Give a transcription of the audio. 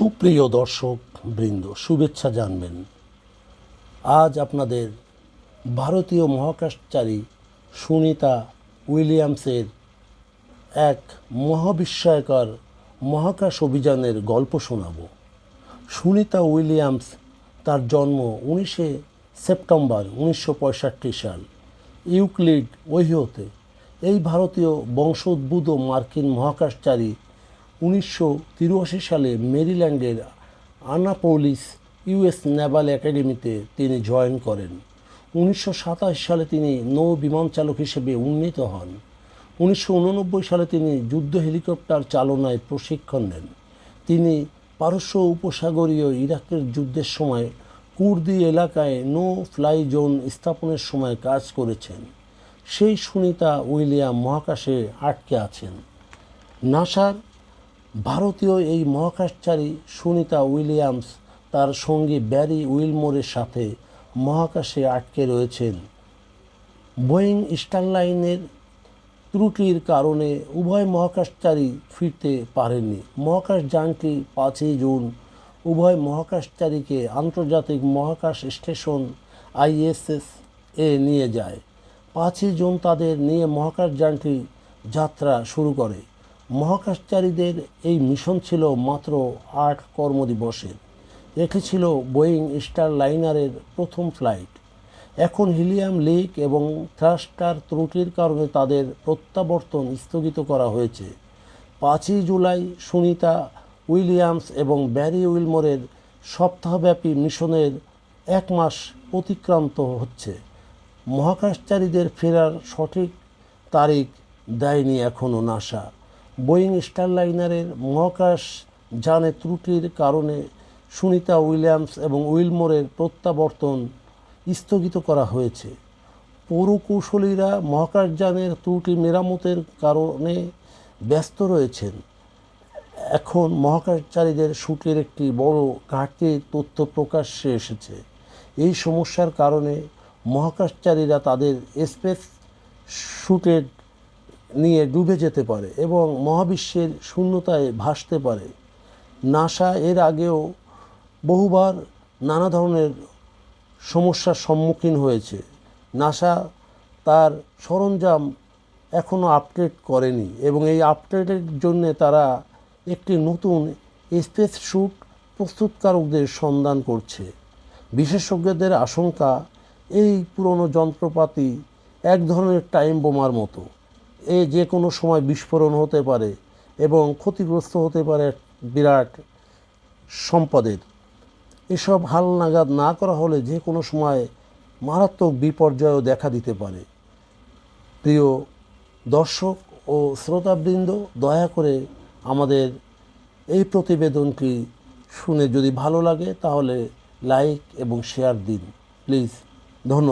সুপ্রিয় দর্শক বৃন্দ, শুভেচ্ছা জানবেন। আজ আপনাদের ভারতীয় মহাকাশচারী সুনিতা উইলিয়ামসের এক মহাবিস্ময়কর মহাকাশ অভিযানের গল্প শোনাব। সুনিতা উইলিয়ামস তার জন্ম উনিশে সেপ্টেম্বর উনিশশো পঁয়ষট্টি সাল ইউক্লিড ওহিওতে। এই ভারতীয় বংশোদ্ভূত মার্কিন মহাকাশচারী উনিশশো তিরাশি সালে মেরিল্যান্ডের আনাপোলিস ইউএস নেভাল একাডেমিতে তিনি জয়েন করেন। উনিশশো সাতাশ সালে তিনি নৌ বিমান চালক হিসেবে উন্নীত হন। উনিশশো উননব্বই সালে তিনি যুদ্ধ হেলিকপ্টার চালনায় প্রশিক্ষণ নেন। তিনি পারস্য উপসাগরীয় ইরাকের যুদ্ধের সময় কুর্দি এলাকায় নো ফ্লাই জোন স্থাপনের সময় কাজ করেছেন। সেই সুনিতা উইলিয়াম মহাকাশে আটকে আছেন। নাসার ভারতীয় এই মহাকাশচারী সুনিতা উইলিয়ামস তার সঙ্গী ব্যারি উইলমোরের সাথে মহাকাশে আটকে রয়েছেন। বোয়িং স্টারলাইনের ত্রুটির কারণে উভয় মহাকাশচারী ফিরতে পারেননি। মহাকাশ যানটি পাঁচই জুন উভয় মহাকাশচারীকে আন্তর্জাতিক মহাকাশ স্টেশন আইএসএস এ নিয়ে যায়। পাঁচই জুন তাদের নিয়ে মহাকাশ যানটি যাত্রা শুরু করে। মহাকাশচারীদের এই মিশন ছিল মাত্র আট কর্মদিবসের এটি ছিল বোয়িং স্টার লাইনারের প্রথম ফ্লাইট। এখন হিলিয়াম লিক এবং থ্রাস্টার ত্রুটির কারণে তাদের প্রত্যাবর্তন স্থগিত করা হয়েছে। পাঁচই জুলাই সুনিতা উইলিয়ামস এবং ব্যারি উইলমোরের সপ্তাহব্যাপী মিশনের এক মাস অতিক্রান্ত হচ্ছে। মহাকাশচারীদের ফেরার সঠিক তারিখ দেয়নি এখনও নাসা। বোয়িং স্টারলাইনারের মহাকাশ যানে ত্রুটির কারণে সুনিতা উইলিয়ামস এবং উইলমোরের প্রত্যাবর্তন স্থগিত করা হয়েছে। পৌরকৌশলীরা মহাকাশযানের ত্রুটি মেরামতের কারণে ব্যস্ত রয়েছেন। এখন মহাকাশচারীদের শুটের একটি বড় ঘাটতির তথ্য প্রকাশ্যে এসেছে। এই সমস্যার কারণে মহাকাশচারীরা তাদের স্পেস শুটের নিয়ে ডুবে যেতে পারে এবং মহাবিশ্বের শূন্যতায় ভাসতে পারে। নাসা এর আগেও বহুবার নানা ধরনের সমস্যার সম্মুখীন হয়েছে। নাসা তার সরঞ্জাম এখনও আপডেট করেনি এবং এই আপডেটের জন্য তারা একটি নতুন স্পেস শ্যুট প্রস্তুতকারকদের সন্ধান করছে। বিশেষজ্ঞদের আশঙ্কা, এই পুরনো যন্ত্রপাতি এক ধরনের টাইম বোমার মতো। এ যে কোনো সময় বিস্ফোরণ হতে পারে এবং ক্ষতিগ্রস্ত হতে পারে বিরাট সম্পদের। এসব হাল নাগাদ না করা হলে যে কোনো সময় মারাত্মক বিপর্যয়ও দেখা দিতে পারে। প্রিয় দর্শক ও শ্রোতাবৃন্দ, দয়া করে আমাদের এই প্রতিবেদনটি শুনে যদি ভালো লাগে তাহলে লাইক এবং শেয়ার দিন। প্লিজ, ধন্যবাদ।